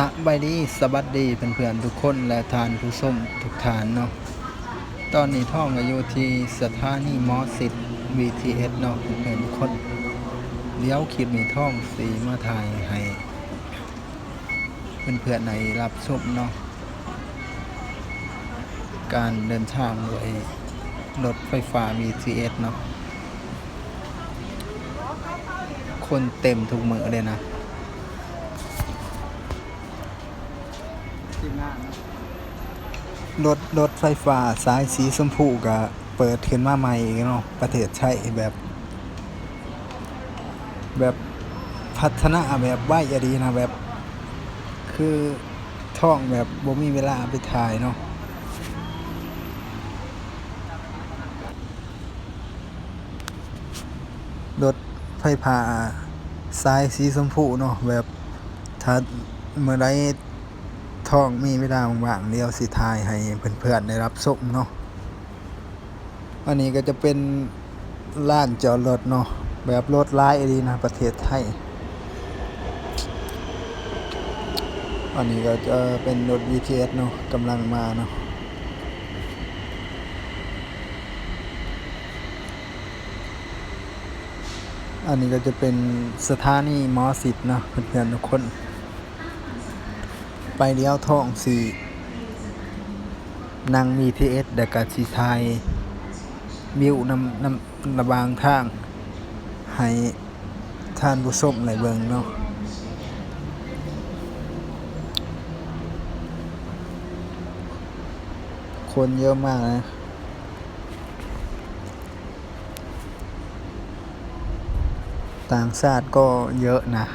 สบายดีสวัสดีเพื่อนๆทุกคนและทานผู้ชมทุกฐานเนาะตอนนี้ท่องอยู่ที่สถานีมอสิทธิ์ BTS เนาะเพื่อนๆทุกคนเลี้ยวคลิปนี้ท่องสีมาถ่ายให้เพื่อนๆในรับชมเนาะการเดินทางด้วยรถไฟฟ้า BTS เนาะคนเต็มทุกมือเลยนะ รถรถไฟฟ้าสายสีชมพูก็เปิดขึ้นมาใหม่อีกเนาะประเทศไทยแบบ แบบพัฒนาแบบไหวอดีนะแบบ คือท่องแบบบ่มีเวลาไปถ่ายเนาะรถไฟฟ้าสายสีชมพูเนาะแบบถ้าเมื่อไร ท่องมีเวลาว่างๆเดียวสิทายให้เพื่อนๆได้รับชมเนาะอันนี้ก็จะเป็นล้านจอดรถเนาะแบบรถร้ายดีนะประเทศไทยอันนี้ก็จะเป็นรถ BTS เนาะกำลังมาเนาะอันนี้ก็จะเป็นสถานีมอสิทธ์เนาะเพื่อนๆทุกคน ไปเลี้ยวท่องสี่นั่ง BTS เอสเดกาสีไทยวิวนำนำระบางทาง ให้ท่านผู้ชมในเบิงเนาะคนเยอะมากนะต่างชาติก็เยอะนะ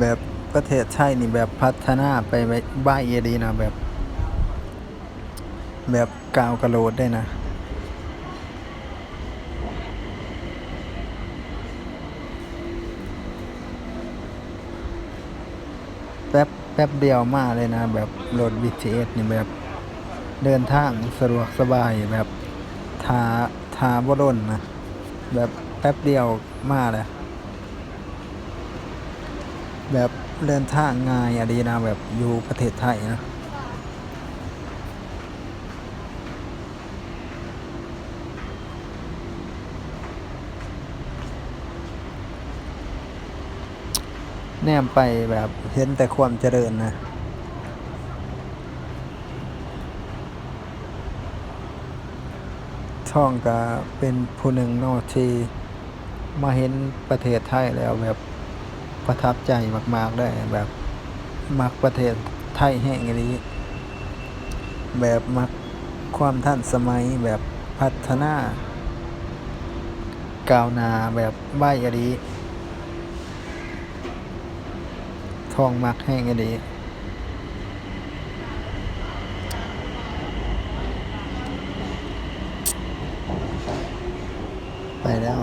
แบบประเทศไทยนี่แบบพัฒนาไปไว้บ้าเยดีนะแบบ แบบกาวกระโดดได้นะแป๊บแป๊บเดียวมาเลยนะ แบบรถ BTS นี่แบบเดินทางสะดวกสบายแบบทาทาบ่ดนนะ แบบแป๊บเดียวมาเลย แบบเดินทางง่ายอะดีนะ แบบอยู่ประเทศไทยนะแนมไปแบบเห็นแต่ความเจริญนะช่องก็เป็นผู้หนึ่งนอกที่มาเห็นประเทศไทยแล้วแบบ ประทับใจมากๆได้แบบมักประเทศไทยแห่งนี้แบบมักความทันสมัยแบบพัฒนาก้าวหน้าแบบใบอดีทองมักแห้งอดีไปแล้ว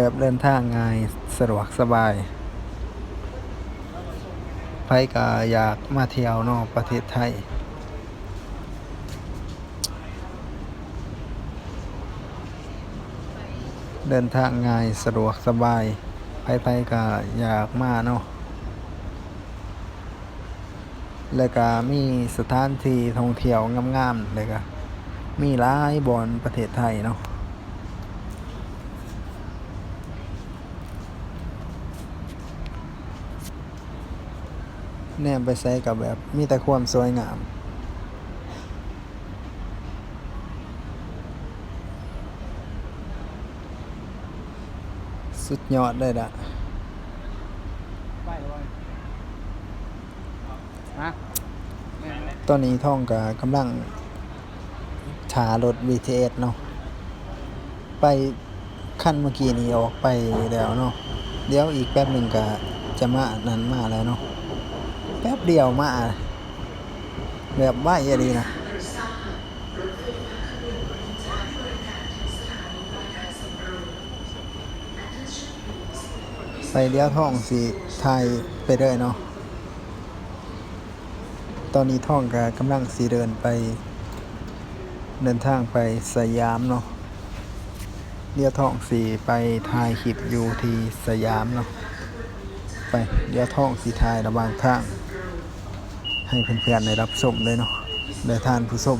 แบบเดินทางง่ายสะดวกสบายไปก็อยากมาเที่ยวนอกประเทศไทย เดินทางง่ายสะดวกสบายไปไปก็อยากมาเนาะแล้วก็มีสถานที่ท่องเที่ยวงามๆเลยก็มีหลายบอนประเทศไทยเนาะ แนมไปใส่กับแบบมีแต่ความสวยงาม สุดยอดเลยละไปเลยฮะแม่นเลยตอนนี้ท่องกับกำลังฉารถ BTS เนาะไปขั้นเมื่อกี้นี้ออกไปแล้วเนาะเดี๋ยวอีกแป๊บหนึ่งก็จะมานั้นมาแล้วเนาะ แป๊บเดียวมาแบบว่าอย่าดีนะไปเลี้ยวท่องสีไทยไปเรื่อยเนาะ ตอนนี้ท่องก็กำลังสีเดินไป เดินทางไปสยามเนาะเดียวท่องสีไปถ่ายคลิปอยู่ที่สยามเนาะ ไปเดียวท่องสีถ่ายระหว่างทาง ให้เพื่อนๆได้รับชมเลยเนาะได้ทานผู้ชม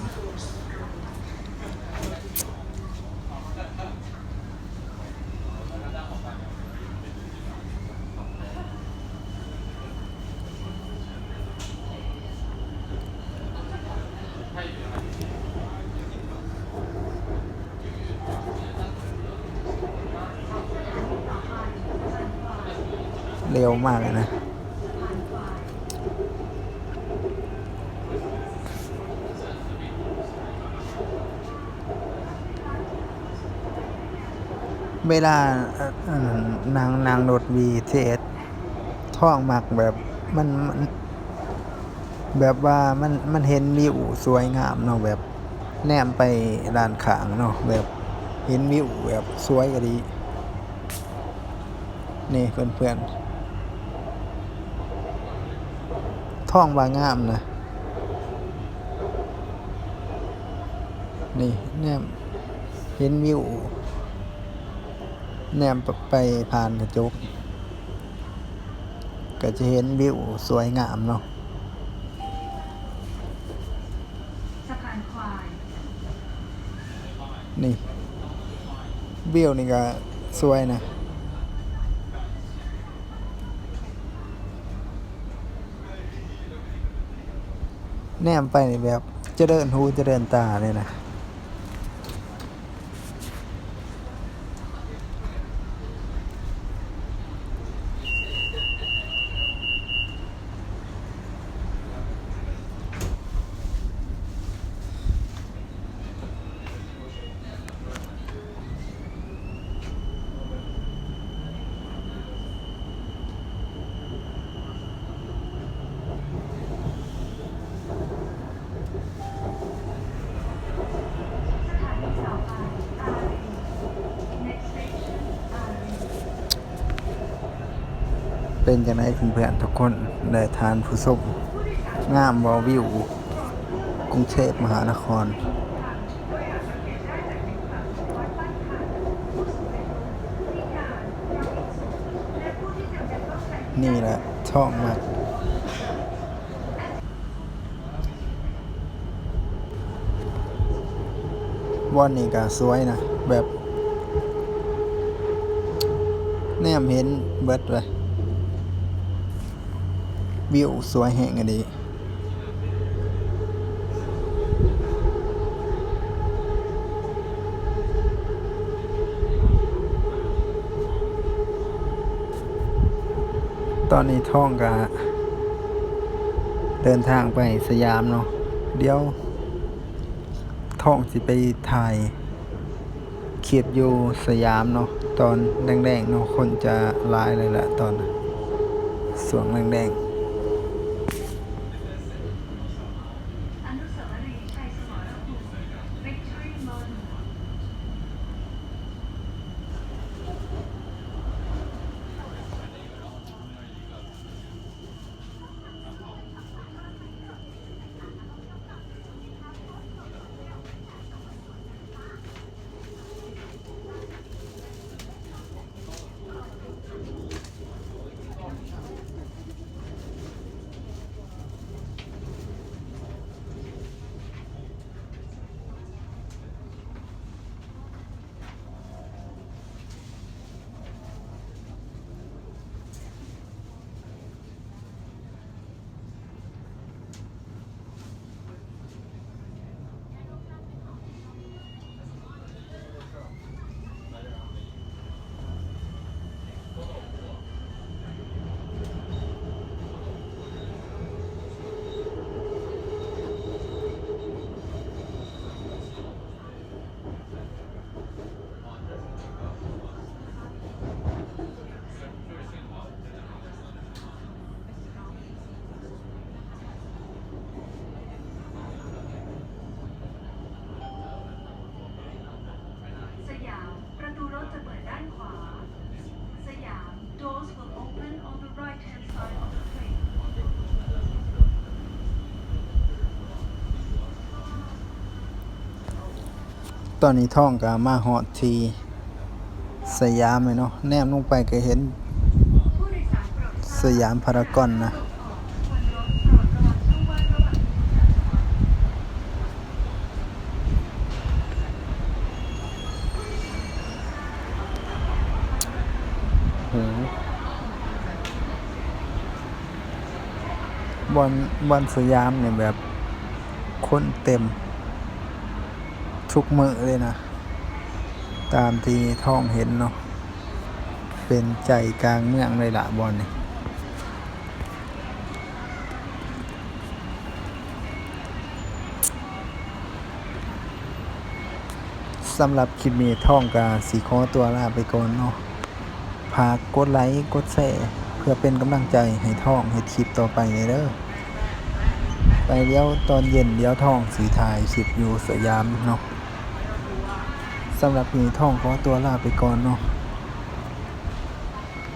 เร็วมากเลยนะ เวลานางนางรถวีเทสท่องมักแบบมันมันแบบว่ามันมันเห็นวิวสวยงามเนาะแบบแนมไปด้านข้างเนาะแบบเห็นวิวแบบสวยก็ดี นี่เพื่อนๆท่องว่างามนะ นี่แนมเห็นวิว แนมไปผ่านกระจก ก็จะเห็นวิวสวยงามเนาะสะพานควายนี่วิวนี่ก็สวยนะแนมไปนี่แบบเจะเดินหูเจะเดินตาเลยนะ เป็นจังไดเพื่อนๆทุกคนได้ทานผู้ชมงามบอวิวกรุงเทพมหานคร นี่แหละชอบมากวันนี้ก็สวยนะ แบบ แนมเห็นเบิดเลย วิวสวยแห่งอันนี้ตอนนี้ท่องกะเดินทางไปสยามเนาะเดี๋ยวท่องสิไปถ่ายเขียดอยู่สยามเนาะตอนแดงๆเนาะคนจะลายเลยแหละตอนสวงแดงๆ ตอนนี้ท่องกามาฮอดทีสยามเลยเนาะแนมลงไปก็เห็น สยามพารากอนนะโหบอลบอลสยามเนี่ยแบบคนเต็ม ทุกมือเลยนะ ตามที่ท้องเห็นเนาะเป็นใจกลางเมืองเลยละบอลนี่สำหรับคลิปนี้ท่องกาสีคอตัวลาไปก่อนเนาะพากกดไลค์กดแชร์เพื่อเป็นกำลังใจให้ท่องให้คลิปต่อไปเลยเด้อไปเดี๋ยวตอนเย็นเดี๋ยวท่องสีถ่ายคลิปอยู่สยามเนาะ สำหรับนี้ท่องขอตัวลาไปก่อนเนาะ